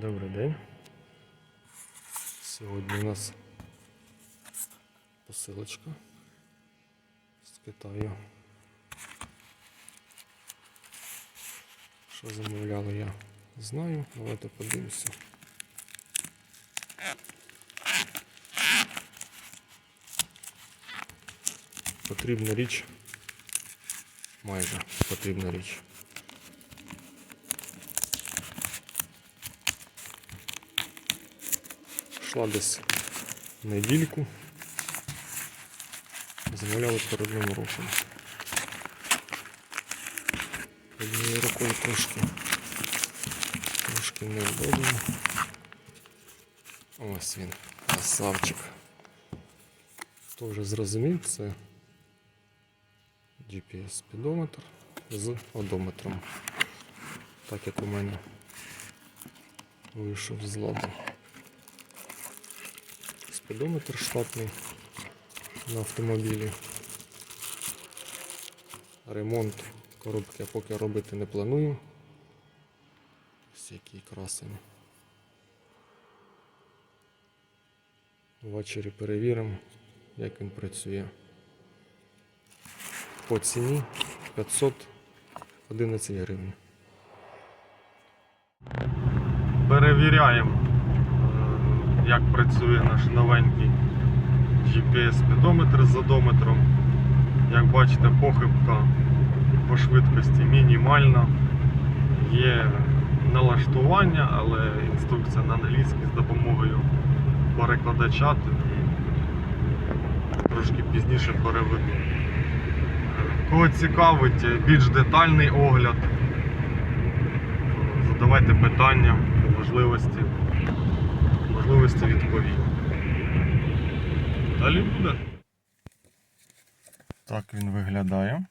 Добрий день. Сьогодні у нас посилочка з Китаю. Що замовляли я знаю. Давайте подивимося. Потрібна річ. Майже потрібна річ. Йшла десь недільку. Замовляли перед новим роком. Однією рукою трошки трошки неудобно. Ось він, красавчик. Хто вже зрозумів, це GPS-спідометр з одометром. Так як у мене вийшов з ладу спідометр штатний на автомобілі. Ремонт коробки я поки робити не планую. Ось який красень. Ввечері перевіримо, як він працює. По ціні 511 гривень. Перевіряємо як працює наш новенький GPS-спідометр з одометром. Як бачите, похибка по швидкості мінімальна. Є налаштування, але інструкція на англійській з допомогою перекладача. Трошки пізніше переведу. Кого цікавить більш детальний огляд, задавайте питання, можливості можливості відповім. Далі буде. Так він виглядає.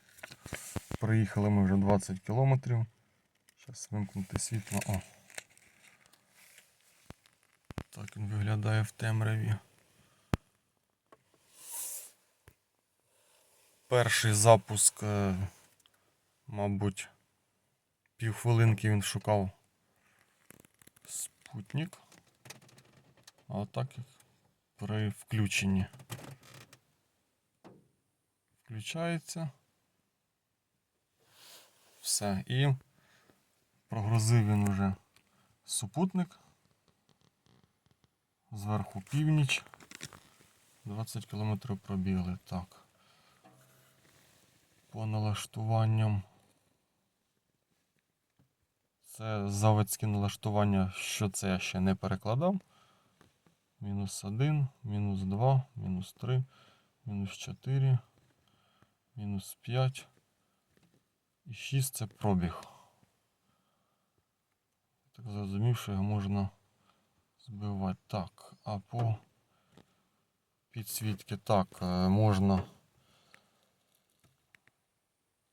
Проїхали ми вже 20 кілометрів. Зараз вимкнути світло. О. Так він виглядає в темряві. Перший запуск, е, мабуть, півхвилинки він шукав спутник. А так при включенні. Включається. Все. І прогрузив він вже супутник. Зверху північ. 20 км пробігли. Так. По налаштуванням. Це заводські налаштування, що це я ще не перекладав. Мінус 1, мінус 2, мінус 3, мінус 4, мінус 5 і 6 це пробіг. Так зрозумів, що його можна збивати. Так, а по підсвітки так, е, можна.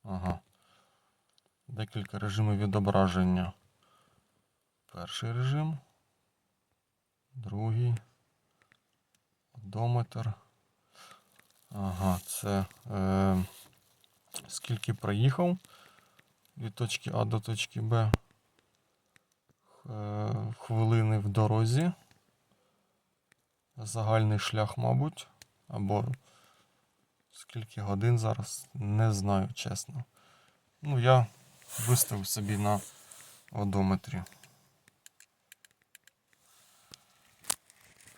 Ага. Декілька режимів відображення. Перший режим, другий. Одометр. Ага, це е, скільки проїхав від точки А до точки Б. Е, хвилини в дорозі. Загальний шлях, мабуть. Або скільки годин зараз, не знаю, чесно. Ну, я виставив собі на одометрі.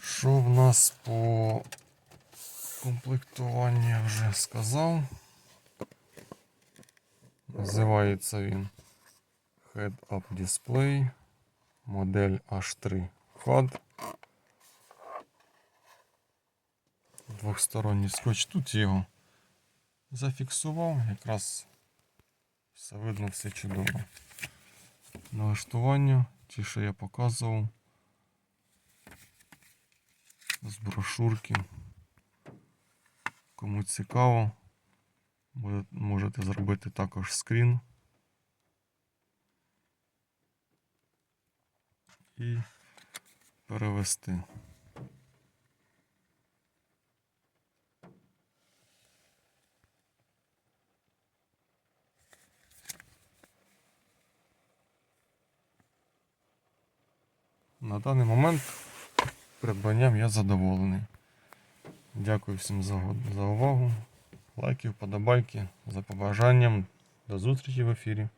Що в нас по комплектуванню я вже сказав. Називається він Head-Up Display, модель H3 FAD. Двохсторонній скотч. Тут його зафіксував, якраз все видно, все чудово. Налаштування, ті, що я показував з брошурки. Кому цікаво, можете зробити також скрін. І перевести. На даний момент придбанням я задоволений. Дякую всім за, за увагу. Лайки, вподобайки, за побажанням. До зустрічі в ефірі.